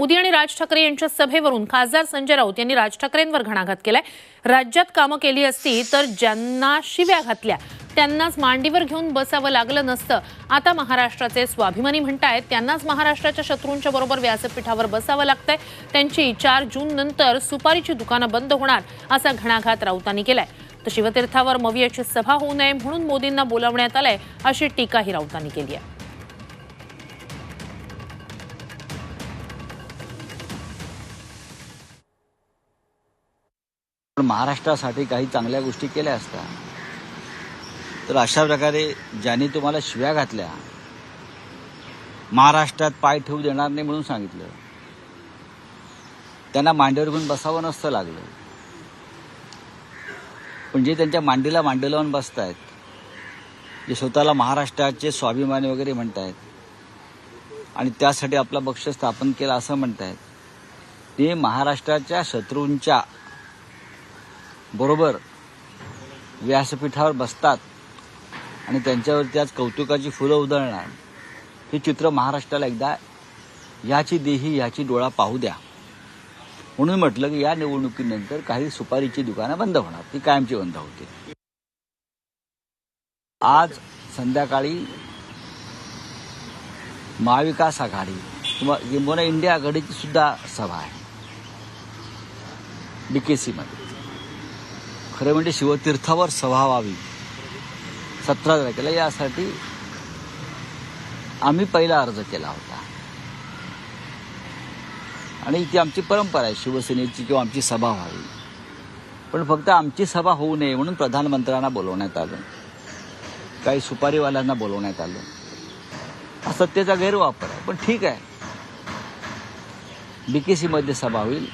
मोदी आणि राज ठाकरे यांच्या सभेवरून खासदार संजय राऊत यांनी राज ठाकरेंवर घणाघात केलाय. राज्यात कामं केली असती तर ज्यांना शिव्या घातल्या त्यांनाच मांडीवर घेऊन बसावं लागलं नसतं. आता महाराष्ट्राचे स्वाभिमानी म्हणतायत त्यांनाच महाराष्ट्राच्या शत्रूंच्या बरोबर व्यासपीठावर बसावं लागतंय. त्यांची चार जून नंतर सुपारीची दुकानं बंद होणार असा घणाघात राऊतांनी केलाय. तर शिवतीर्थावर मवियाची सभा होऊ नये म्हणून मोदींना बोलावण्यात आलंय अशी टीकाही राऊतांनी केली आहे. पण महाराष्ट्रासाठी काही चांगल्या गोष्टी केल्या असत्या. तर अशा प्रकारे ज्यांनी तुम्हाला शिव्या घातल्या महाराष्ट्रात पाय ठेवू देणार नाही म्हणून सांगितलं. त्यांना मांडीवर घेऊन बसावं नसतं लागलं. पण जे त्यांच्या मांडीला मांडी लावून बसतायत जे स्वतःला महाराष्ट्राचे स्वाभिमानी वगैरे म्हणतायत आणि त्यासाठी आपला पक्ष स्थापन केला असं म्हणतायत ते महाराष्ट्राच्या शत्रूंच्या बरोबर. व्यासपीठावर बसतात. आणि त्यांच्यावरती आज कौतुकाची फुलं उधळणार. हे चित्र महाराष्ट्राला एकदा याची देही याची डोळा पाहू द्या. म्हणून म्हटलं की या निवडणुकीनंतर काही सुपारीची दुकानं बंद होणार. ती कायमची बंद होते. आज संध्याकाळी महाविकास आघाडी किंवा किंबोना इंडिया आघाडीची सुद्धा सभा आहे. डीकेसीमध्ये खरं म्हणजे शिवतीर्थावर सभा व्हावी. सतरा तारखेला यासाठी आम्ही पहिला अर्ज केला होता. आणि ती आमची परंपरा आहे शिवसेनेची किंवा आमची सभा व्हावी. पण फक्त आमची सभा होऊ नये म्हणून प्रधानमंत्र्यांना बोलवण्यात आलं. काही सुपारीवाल्यांना बोलवण्यात आलं. हा सत्तेचा गैरवापर आहे पण ठीक आहे. बीकेसीमध्ये सभा होईल.